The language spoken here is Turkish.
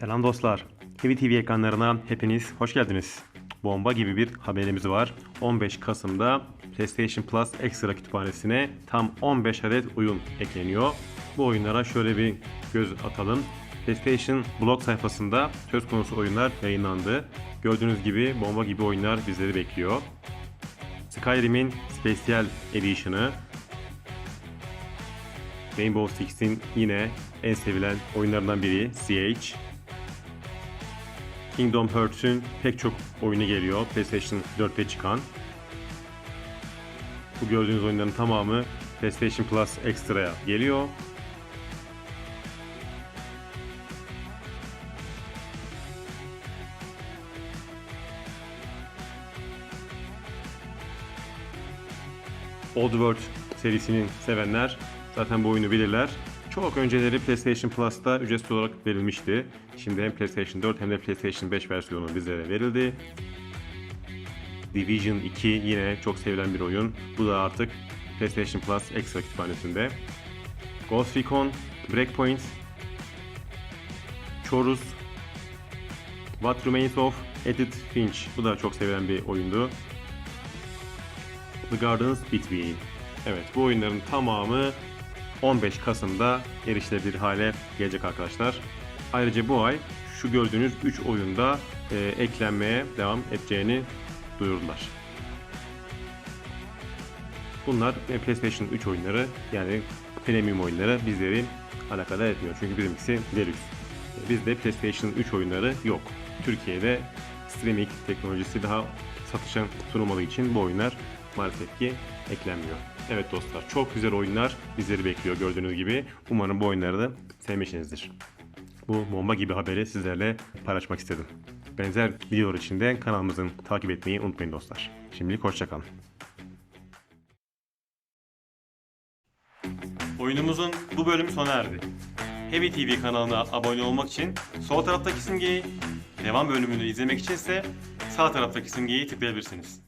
Selam dostlar. Heavy TV ekranlarına hepiniz hoş geldiniz. Bomba gibi bir haberimiz var. 15 Kasım'da PlayStation Plus Extra kütüphanesine tam 15 adet oyun ekleniyor. Bu oyunlara şöyle bir göz atalım. PlayStation blog sayfasında söz konusu oyunlar yayınlandı. Gördüğünüz gibi bomba gibi oyunlar bizleri bekliyor. Skyrim'in Special Edition'ı, Rainbow Six'in yine en sevilen oyunlarından biri CH. Kingdom Hearts'ün pek çok oyunu geliyor PlayStation 4'te çıkan. Bu gördüğünüz oyunların tamamı PlayStation Plus Extra'ya geliyor. Old World serisinin sevenler zaten bu oyunu bilirler. Çok önceleri PlayStation Plus'ta ücretsiz olarak verilmişti. Şimdi hem PlayStation 4 hem de PlayStation 5 versiyonu bizlere verildi. Division 2 yine çok sevilen bir oyun. Bu da artık PlayStation Plus ekstra kütüphanesinde. Ghost Recon, Breakpoint, Chorus, What Remains of Edith Finch. Bu da çok sevilen bir oyundu. The Gardens Between. Evet bu oyunların tamamı 15 Kasım'da erişilebilir hale gelecek arkadaşlar. Ayrıca bu ay şu gördüğünüz 3 oyunda e, eklenmeye devam edeceğini duyurdular. Bunlar e, PlayStation 3 oyunları yani premium oyunları bizleri alakadar etmiyor. Çünkü bizimkisi Deluxe. Bizde PlayStation 3 oyunları yok. Türkiye'de streaming teknolojisi daha satışa sunulmadığı için bu oyunlar maalesef ki eklenmiyor. Evet dostlar çok güzel oyunlar bizleri bekliyor gördüğünüz gibi. Umarım bu oyunları da sevmişsinizdir. Bu bomba gibi haberi sizlerle paylaşmak istedim. Benzer videolar için de kanalımızın takip etmeyi unutmayın dostlar. Şimdilik hoşçakalın. Oyunumuzun bu bölümü sona erdi. Heavy TV kanalına abone olmak için sol taraftaki simgeyi, devam bölümünü izlemek için ise sağ taraftaki simgeyi tıklayabilirsiniz.